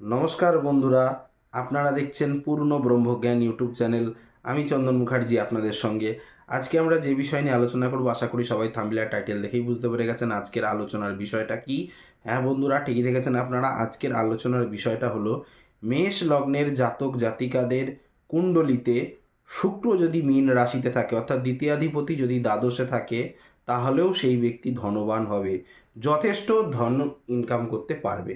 নমস্কার বন্ধুরা, আপনারা দেখছেন পূর্ণ ব্রহ্মজ্ঞান ইউটিউব চ্যানেল। আমি চন্দন মুখার্জি আপনাদের সঙ্গে। আজকে আমরা যে বিষয় নিয়ে আলোচনা করব, আশা করি সবাই থাম্বলার টাইটেল দেখেই বুঝতে পেরে গেছেন আজকের আলোচনার বিষয়টা কি। হ্যাঁ বন্ধুরা, ঠিকই দেখেছেন আপনারা, আজকের আলোচনার বিষয়টা হলো, মেষ লগ্নের জাতক জাতিকাদের কুণ্ডলিতে শুক্র যদি মীন রাশিতে থাকে, অর্থাৎ দ্বিতীয়াধিপতি যদি দ্বাদশে থাকে, তাহলেও সেই ব্যক্তি ধনবান হবে, যথেষ্ট ধন ইনকাম করতে পারবে।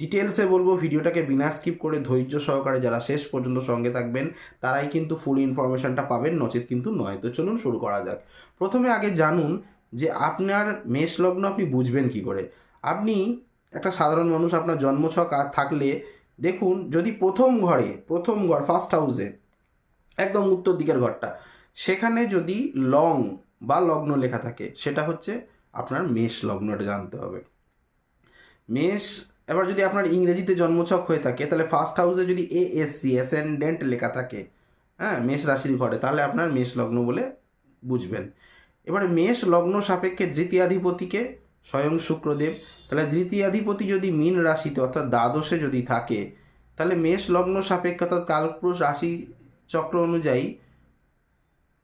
ডিটেলসে বলব, ভিডিওটাকে বিনা স্কিপ করে ধৈর্য সহকারে যারা শেষ পর্যন্ত সঙ্গে থাকবেন, তারাই কিন্তু ফুল ইনফরমেশনটা পাবেন, নচেত কিন্তু নয়। তো চলুন শুরু করা যাক। প্রথমে আগে জানুন যে আপনার মেষ লগ্ন আপনি বুঝবেন কি করে। আপনি একটা সাধারণ মানুষ, আপনার জন্মছক থাকলে দেখুন, যদি প্রথম ঘরে, প্রথম ঘর ফার্স্ট হাউসে একদম উত্তর দিকের ঘরটা, সেখানে যদি লং বা লগ্ন লেখা থাকে, সেটা হচ্ছে আপনার মেষ লগ্ন এটা জানতে হবে। মেষ এবার যদি আপনার ইংরেজিতে জন্মছক হয়ে থাকে, তাহলে ফার্স্ট হাউসে যদি এ এস সি অ্যাসেন্ডেন্ট লেখা থাকে হ্যাঁ মেষ রাশির ঘরে, তাহলে আপনার মেষ লগ্ন বলে বুঝবেন। এবারে মেষ লগ্ন সাপেক্ষে দ্বিতীয়াধিপতিকে স্বয়ং শুক্রদেব, তাহলে দ্বিতীয়াধিপতি যদি মীন রাশিতে অর্থাৎ দ্বাদশে যদি থাকে, তাহলে মেষ লগ্ন সাপেক্ষে অর্থাৎ কালপুরুষ রাশি চক্র অনুযায়ী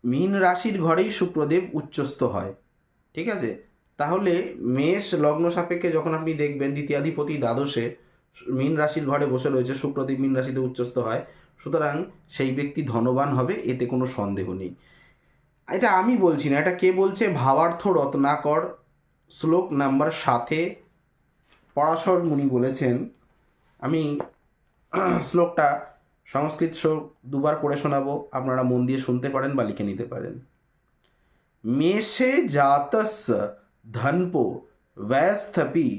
মীন রাশির ঘরেই শুক্রদেব উচ্চস্থ হয়। ঠিক আছে? তাহলে মেষ লগ্ন সাপেক্ষে যখন আপনি দেখবেন দ্বিতীয়াধিপতি দ্বাদশে মীন রাশির ঘরে বসে রয়েছে, শুক্রদেব মীন রাশিতে উচ্চস্থ হয়, সুতরাং সেই ব্যক্তি ধনবান হবে, এতে কোনো সন্দেহ নেই। এটা আমি বলছি না, এটা কে বলছে? ভাবার্থ রত্নাকর, শ্লোক নাম্বার সাথে পরাশর মুনি বলেছেন, আমি শ্লোকটা সংস্কৃত শ্লোক দুবার পড়ে শোনাবো, আপনারা মন দিয়ে শুনতে পারেন বা লিখে নিতে পারেন। মেষে জাতস্য ধনপো वैस्थपि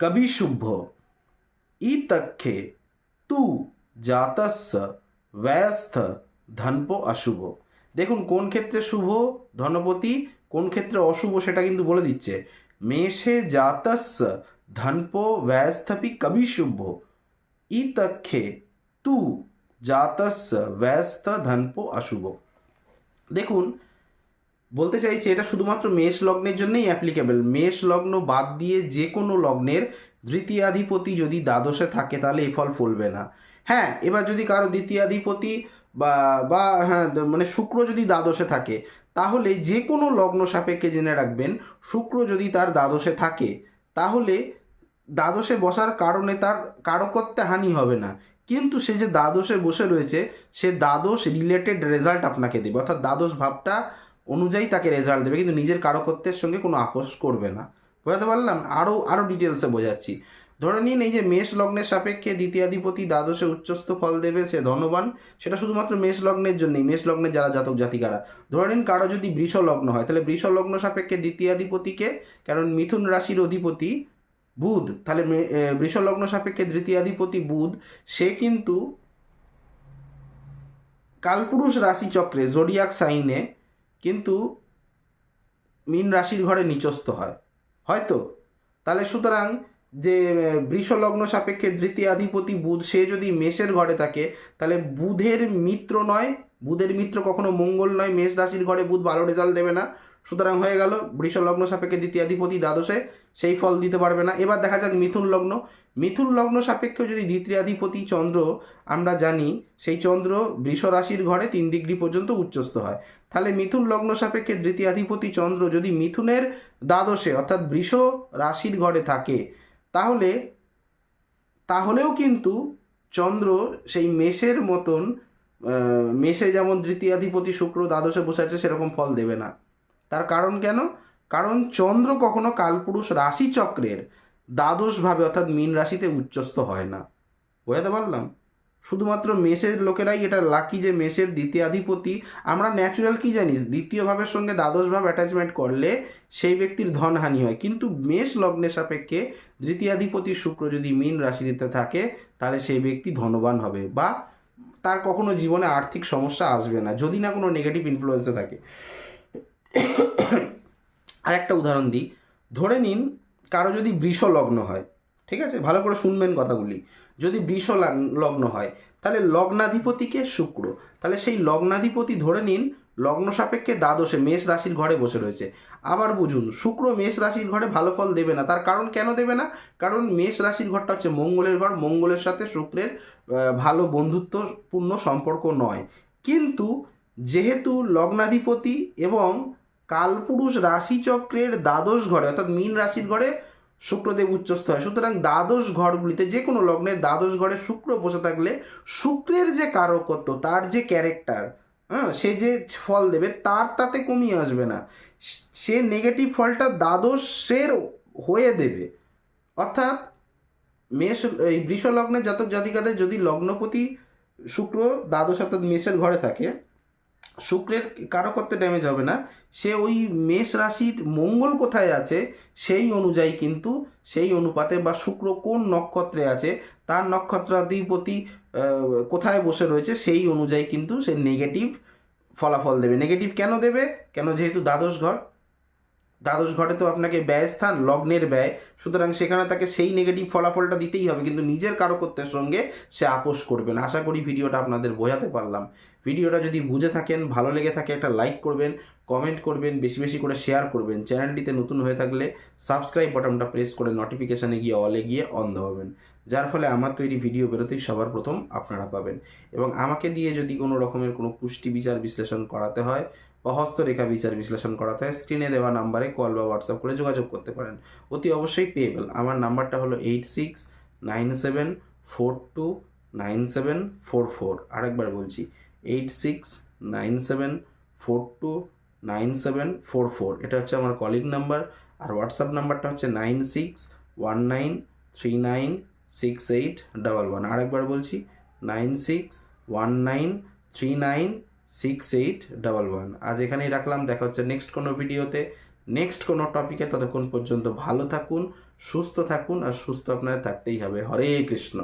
कभी शुभ ইতক্ষে তু জাতস্য ব্যস্ত ধনপো অশুভ দেখুন কোন ক্ষেত্রে শুভ ধনপতি কোন ক্ষেত্রে অশুভ সেটা কিন্তু বলে দিচ্ছে মেষে জাতস্য ধনপো ব্যস্তপি কবি শুভ ইতক্ষে তু জাতস্য ব্যস্ত ধনপো অশুভ দেখুন বলতে চাইছি এটা শুধুমাত্র মেষ লগ্নের জন্যই অ্যাপ্লিকেবল মেষ লগ্ন বাদ দিয়ে যে কোনো লগ্নের দ্বিতীয়াধিপতি যদি দ্বাদশে থাকে, তাহলে এই ফল ফলবে না। হ্যাঁ এবার যদি কারও দ্বিতীয়াধিপতি বা বা হ্যাঁ মানে শুক্র যদি দ্বাদশে থাকে, তাহলে যে কোনো লগ্ন সাপেক্ষে জেনে রাখবেন, শুক্র যদি তার দ্বাদশে থাকে, তাহলে দ্বাদশে বসার কারণে তার কারকত্বে হানি হবে না। কিন্তু সে যে দ্বাদশে বসে রয়েছে, সে দ্বাদশ রিলেটেড রেজাল্ট আপনাকে দেবে। অর্থাৎ দ্বাদশ ভাবটা অনুযায়ী তাকে রেজাল্ট দেবে, কিন্তু নিজের কারকত্বের সঙ্গে কোনো আপোষ করবে না। বোঝাতে পারলাম? আরও আরও ডিটেলসে বোঝাচ্ছি। ধরে নিন এই যে মেষ লগ্নের সাপেক্ষে দ্বিতীয়াধিপতি দ্বাদশে উচ্চস্থ ফল দেবে, সে ধনবান। সেটা শুধুমাত্র মেষ লগ্নের জন্যই, মেষ লগ্নের যারা জাতক জাতিকারা। ধরে নিন কারও যদি বৃষ লগ্ন হয়, তাহলে বৃষ লগ্ন সাপেক্ষে দ্বিতীয়াধিপতিকে, কারণ মিথুন রাশির অধিপতি বুধ, তাহলে বৃষ লগ্ন সাপেক্ষে দ্বিতীয়াধিপতি বুধ, সে কিন্তু কালপুরুষ রাশিচক্রে জোডিয়াক সাইনে কিন্তু মীন রাশির ঘরে নিচস্থ হয়। হয়তো? তাহলে সুতরাং যে বৃষ লগ্ন সাপেক্ষে তৃতীয়াধিপতি বুধ, সে যদি মেষের ঘরে থাকে, তাহলে বুধের মিত্র নয়, বুধের মিত্র কখনো মঙ্গল নয়, মেষ রাশির ঘরে বুধ ভালো রেজাল্ট দেবে না। সুতরাং হয়ে গেল বৃষ লগ্ন সাপেক্ষে দ্বিতীয়াধিপতি দ্বাদশে, সেই ফল দিতে পারবে না। এবার দেখা যাক মিথুন লগ্ন। মিথুন লগ্ন সাপেক্ষে যদি দ্বিতীয়াধিপতি চন্দ্র, আমরা জানি, সেই চন্দ্র বৃষ রাশির ঘরে তিন ডিগ্রি পর্যন্ত উচ্চস্থ হয়। তাহলে মিথুন লগ্ন সাপেক্ষে দ্বিতীয়াধিপতি চন্দ্র যদি মিথুনের দ্বাদশে, অর্থাৎ বৃষ রাশির ঘরে থাকে, তাহলে, তাহলেও কিন্তু চন্দ্র সেই মেষের মতন মেষে যেমন দ্বিতীয়াধিপতি শুক্র দ্বাদশে বসে আছে, সেরকম ফল দেবে না। তার কারণ কেন? কারণ চন্দ্র কখনো কালপুরুষ রাশিচক্রের দ্বাদশভাবে অর্থাৎ মীন রাশিতে উচ্চস্থ হয় না। বোঝাতে পারলাম? শুধুমাত্র মেষের লোকেরাই এটা লাকি যে মেষের দ্বিতীয়াধিপতি। আমরা ন্যাচুরাল কি জানিস? দ্বিতীয় ভাবের সঙ্গে দ্বাদশ ভাব অ্যাটাচমেন্ট করলে সেই ব্যক্তির ধনহানি হয়। কিন্তু মেষ লগ্নের সাপেক্ষে দ্বিতীয়াধিপতি শুক্র যদি মীন রাশিতে থাকে, তাহলে সেই ব্যক্তি ধনবান হবে বা তার কখনো জীবনে আর্থিক সমস্যা আসবে না, যদি না কোনো নেগেটিভ ইনফ্লুয়েন্সে থাকে। আর একটা উদাহরণ দিই। ধরে নিন, কারও যদি বৃষ লগ্ন হয় ঠিক আছে? ভালো করে শুনবেন কথাগুলি। যদি বৃষ লাগ- লগ্ন হয়, তাহলে লগ্নাধিপতিকে শুক্র। তাহলে সেই লগ্নাধিপতি ধরে নিন, লগ্ন সাপেক্ষে দ্বাদশে, মেষ রাশির ঘরে বসে রয়েছে। আবার বুঝুন, শুক্র মেষ রাশির ঘরে ভালো ফল দেবে না। তার কারণ কেন দেবে না? কারণ মেষ রাশির ঘরটা হচ্ছে মঙ্গলের ঘর। মঙ্গলের সাথে শুক্রের ভালো বন্ধুত্বপূর্ণ সম্পর্ক নয়। কিন্তু যেহেতু লগ্নাধিপতি এবং কালপুরুষ রাশিচক্রের দ্বাদশ ঘরে, অর্থাৎ মীন রাশির ঘরে শুক্রদেব উচ্চস্থ হয়। সুতরাং দ্বাদশ ঘরগুলিতে যে কোনো লগ্নে দ্বাদশ ঘরে শুক্র বসে থাকলে শুক্রের যে কারকত্ব, তার যে ক্যারেক্টার হ্যাঁ সে যে ফল দেবে, তার তাতে কমিয়ে আসবে না। সে নেগেটিভ ফলটা দ্বাদশের হয়ে দেবে। অর্থাৎ মেষ, এই বৃষ লগ্নের জাতক জাতিকাদের যদি লগ্নপতি শুক্র দ্বাদশ অর্থাৎ মেষের ঘরে থাকে শুক্রের কারকত্বে ড্যামেজ হবে না। সে ওই মেষ রাশির মঙ্গল কোথায় আছে, সেই অনুযায়ী কিন্তু সেই অনুপাতে বা শুক্র কোন নক্ষত্রে আছে, তার নক্ষত্রাধিপতি কোথায় বসে রয়েছে, সেই অনুযায়ী কিন্তু সে নেগেটিভ ফলাফল দেবে। নেগেটিভ কেন দেবে? কেন যেহেতু দ্বাদশ ঘর দ্বাদশ ঘরে তো আপনাকে ব্যয় স্থান, লগ্নের ব্যয়। সুতরাং সেখানে তাকে সেই নেগেটিভ ফলাফলটা দিতেই হবে, কিন্তু নিজের কারকত্বের সঙ্গে সে আপোষ করবে না। আশা করি ভিডিওটা আপনাদের বোঝাতে পারলাম। ভিডিওটা যদি বুঝে থাকেন, ভালো লেগে থাকে একটা লাইক করবেন কমেন্ট করবেন, বেশি বেশি করে শেয়ার করবেন। চ্যানেলটিতে নতুন হয়ে থাকলে সাবস্ক্রাইব বাটনটা প্রেস করে নোটিফিকেশানে গিয়ে অলে গিয়ে অন দেওয়াবেন যার ফলে আমার তৈরি ভিডিও বেরোতেই সবার প্রথম আপনারা পাবেন। এবং আমাকে দিয়ে যদি কোনো রকমের কোনো পুষ্টি বিচার বিশ্লেষণ করাতে হয় হস্তরেখা বিচার বিশ্লেষণ করাতে হয় স্ক্রিনে দেওয়া নাম্বারে কল বা হোয়াটসঅ্যাপ করে যোগাযোগ করতে পারেন। অতি অবশ্যই পেয়েবেল আমার নাম্বারটা হলো eight six nine seven four two nine seven four four আরেকবার বলছি eight six nine seven four two nine seven four four এটা হচ্ছে আমার কলিং নাম্বার আর হোয়াটসঅ্যাপ নাম্বারটা হচ্ছে nine six one nine three nine six eight double one আরেকবার বলছি nine six one nine three nine six eight double one আজ এখানেই রাখলাম, দেখা হচ্ছে নেক্সট কোনো ভিডিওতে নেক্সট কোনো টপিকে ততক্ষণ পর্যন্ত ভালো থাকুন, সুস্থ থাকুন, আর সুস্থ আপনারা থাকতেই হবে। হরে কৃষ্ণ।